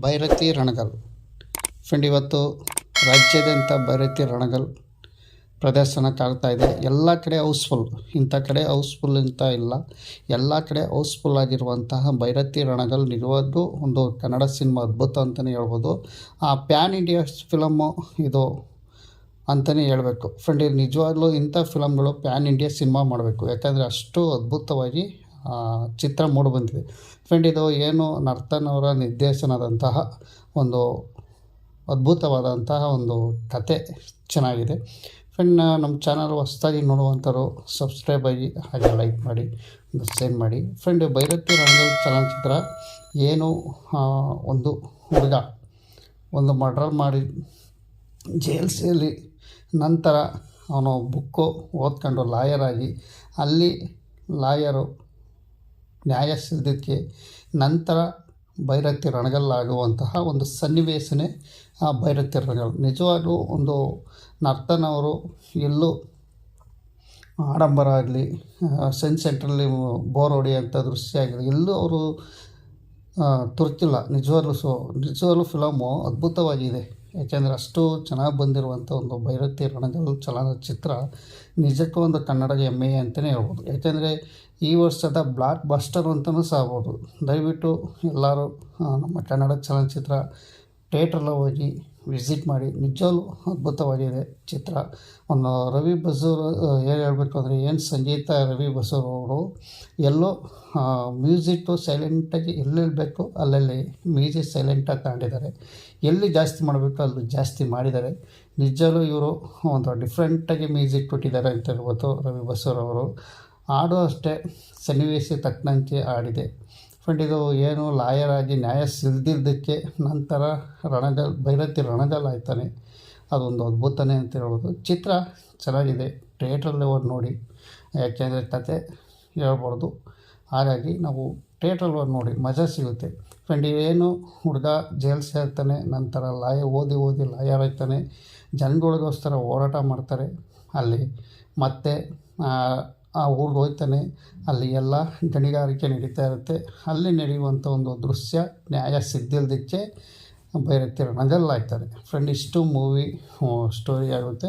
Byrathi Ranagal. Friend, ಇವತ್ತು ರಾಜ್ಯಾದ್ಯಂತ ಭೈರತಿ ರಣಗಲ್ ಪ್ರದರ್ಶನ ಕಾಣ್ತಾ ಇದೆ. ಎಲ್ಲ ಕಡೆ ಹೌಸ್ಫುಲ್. ಇಂಥ ಕಡೆ ಹೌಸ್ಫುಲ್ ಅಂತ ಇಲ್ಲ. ಎಲ್ಲ ಕಡೆ ಹೌಸ್ಫುಲ್ ಆಗಿರುವಂತಹ ಭೈರತಿ ರಣಗಲ್ ನಿಜವಾದ್ದು ಒಂದು ಕನ್ನಡ ಸಿನಿಮಾ ಅದ್ಭುತ ಅಂತಲೇ ಹೇಳ್ಬೋದು. ಆ ಪ್ಯಾನ್ ಇಂಡಿಯಾ ಫಿಲಮ್ಮು ಇದು ಅಂತಲೇ ಹೇಳಬೇಕು. ಫ್ರೆಂಡ್ ಇದು ನಿಜವಾಗ್ಲೂ ಇಂಥ ಫಿಲಮ್ಗಳು ಪ್ಯಾನ್ ಇಂಡಿಯಾ ಸಿನಿಮಾ ಮಾಡಬೇಕು. ಯಾಕಂದರೆ ಅಷ್ಟು ಅದ್ಭುತವಾಗಿ ಚಿತ್ರ ಮೂಡಿಬಂದಿದೆ ಫ್ರೆಂಡ್ ಇದು ಏನು ನರ್ತನವರ ನಿರ್ದೇಶನದಂತಹ ಒಂದು ಅದ್ಭುತವಾದಂತಹ ಒಂದು ಕತೆ ಚೆನ್ನಾಗಿದೆ. ಫ್ರೆಂಡ್ ನಮ್ಮ ಚಾನಲ್ ಹೊಸ್ದಾಗಿ ನೋಡುವಂಥವ್ರು ಸಬ್ಸ್ಕ್ರೈಬ್ ಆಗಿ, ಹಾಗೆ ಲೈಕ್ ಮಾಡಿ, ಒಂದು ಶೇರ್ ಮಾಡಿ. ಫ್ರೆಂಡ್ ಭೈರತಿ ರಂಗಲ್ ಚಲನಚಿತ್ರ ಏನು ಒಂದು ಹುಡುಗ, ಒಂದು ಮರ್ಡರ್ ಮಾಡಿ ಜೇಲ್ಸಿಯಲ್ಲಿ ನಂತರ ಅವನು ಬುಕ್ಕು ಓದ್ಕೊಂಡು ಲಾಯರ್ ಆಗಿ, ಅಲ್ಲಿ ಲಾಯರು ನ್ಯಾಯ ಸಿಗಲಿಕ್ಕೆ ನಂತರ ಭೈರತಿ ರಣಗಲ್ಲಾಗುವಂತಹ ಒಂದು ಸನ್ನಿವೇಶನೇ ಆ ಭೈರತಿ ರಣಗಲ್. ನಿಜವಾಗಲೂ ಒಂದು ನರ್ತನವರು ಎಲ್ಲೂ ಆಡಂಬರ ಆಗಲಿ ಸೆನ್ ಸೆಂಟ್ರಲ್ಲಿ ಬೋರ್ ಹೊಡೆಯುವಂಥ ದೃಶ್ಯ ಆಗಿದೆ. ಎಲ್ಲೂ ಅವರು ತುರ್ತಿಲ್ಲ ನಿಜವಾಗ್ಲೂ ಸೊ, ನಿಜವಾಗ್ಲೂ ಫಿಲಮು ಅದ್ಭುತವಾಗಿದೆ. ಯಾಕೆಂದರೆ ಅಷ್ಟು ಚೆನ್ನಾಗಿ ಬಂದಿರುವಂಥ ಒಂದು ಭೈರತಿ ರಣಗಲ್ ಚಲನಚಿತ್ರ ನಿಜಕ್ಕೂ ಒಂದು ಕನ್ನಡದ ಹೆಮ್ಮೆ ಅಂತಲೇ ಹೇಳ್ಬೋದು. ಯಾಕೆಂದರೆ ಈ ವರ್ಷದ ಬ್ಲಾಕ್ ಬಸ್ಟರ್ ಅಂತಲೂ ಸಾಗ್ಬೋದು ದಯವಿಟ್ಟು ಎಲ್ಲರೂ ನಮ್ಮ ಕನ್ನಡ ಚಲನಚಿತ್ರ ಥಿಯೇಟ್ರಲ್ಲಿ ಹೋಗಿ ವಿಸಿಟ್ ಮಾಡಿ ನಿಜವಾಗ್ಲೂ ಅದ್ಭುತವಾಗಿದೆ ಚಿತ್ರ. ಒಂದು ರವಿ ಬಸೂರ್ ಏನು ಹೇಳಬೇಕು ಅಂದರೆ ಏನು ಸಂಗೀತ ರವಿ ಬಸೂರ್ ಅವರು? ಎಲ್ಲೋ ಮ್ಯೂಸಿಕ್ಕು ಸೈಲೆಂಟಾಗಿ ಎಲ್ಲೆಲ್ಲಿ ಬೇಕು ಅಲ್ಲಲ್ಲಿ ಮ್ಯೂಸಿಕ್ ಸೈಲೆಂಟಾಗಿ ತಗೊಂಡಿದ್ದಾರೆ. ಎಲ್ಲಿ ಜಾಸ್ತಿ ಮಾಡಬೇಕು ಅಲ್ಲಿ ಜಾಸ್ತಿ ಮಾಡಿದ್ದಾರೆ. ನಿಜವಾಗ್ಲೂ ಇವರು ಒಂದು ಡಿಫ್ರೆಂಟಾಗಿ ಮ್ಯೂಸಿಕ್ ಕೊಟ್ಟಿದ್ದಾರೆ ಅಂತ ಹೇಳ್ಬೋದು ರವಿ ಬಸೂರ್ ಅವರು. ಹಾಡು ಅಷ್ಟೇ ಸನ್ನಿವೇಶ ತಕ್ಕಂತೆ ಹಾಡಿದೆ ಫ್ರೆಂಡ್ ಇದು ಏನು ಲಾಯರ್ ಆಗಿ ನ್ಯಾಯ ಸಿಲ್ದಿದ್ದಕ್ಕೆ ನಂತರ ರಣಗಲ್ ಭೈರತಿ ರಣಗಲ್ ಆಯ್ತಾನೆ. ಅದೊಂದು ಅದ್ಭುತನೇ ಅಂತ ಹೇಳ್ಬೋದು. ಚಿತ್ರ ಚೆನ್ನಾಗಿದೆ. ಥಿಯೇಟ್ರಲ್ಲಿ ಹೋಗಿ ನೋಡಿ. ಯಾಕೆಂದರೆ ಕತೆ ಹೇಳ್ಬಾರ್ದು. ಹಾಗಾಗಿ ನಾವು ಥಿಯೇಟ್ರಲ್ಲಿ ಹೋಗಿ ನೋಡಿ. ಮಜಾ ಸಿಗುತ್ತೆ. ಫ್ರೆಂಡ್, ಏನು ಹುಡುಗ ಜೈಲ್ ಸೇರ್ತಾನೆ, ನಂತರ ಲಾಯ ಓದಿ ಓದಿ ಲಾಯರ್ ಆಯ್ತಾನೆ ಜನಗಳಿಗೋಸ್ಕರ ಹೋರಾಟ ಮಾಡ್ತಾರೆ. ಅಲ್ಲಿ ಮತ್ತೆ ಆ ಊರಿಗೆ ಹೋಗ್ತಾನೆ. ಅಲ್ಲಿ ಎಲ್ಲ ಗಣಿಗಾರಿಕೆ ನಡೀತಾ ಇರುತ್ತೆ. ಅಲ್ಲಿ ನಡೆಯುವಂಥ ಒಂದು ದೃಶ್ಯ, ನ್ಯಾಯ ಸಿಗ್ದಿಲ್ದಕ್ಕೆ ಭೈರತಿ ರಣಗಲ್ ಆಗ್ತಾರೆ ಫ್ರೆಂಡ್ ಇಷ್ಟು ಮೂವಿ ಸ್ಟೋರಿ ಆಗುತ್ತೆ.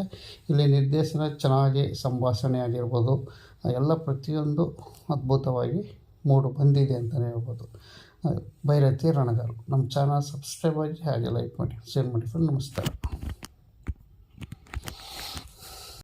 ಇಲ್ಲಿ ನಿರ್ದೇಶನ ಚೆನ್ನಾಗಿ ಸಂಭಾಷಣೆ ಆಗಿರ್ಬೋದು. ಎಲ್ಲ ಪ್ರತಿಯೊಂದು ಅದ್ಭುತವಾಗಿ ಮೂಡು ಬಂದಿದೆ ಅಂತಲೇ ಹೇಳ್ಬೋದು. ಭೈರತಿ ರಣಗಾರು. ನಮ್ಮ ಚಾನಲ್ ಸಬ್ಸ್ಕ್ರೈಬ್ ಆಗಿ ಹಾಗೆ ಲೈಕ್ ಮಾಡಿ ಶೇರ್ ಮಾಡಿ ಫ್ರೆಂಡ್ ನಮಸ್ಕಾರ.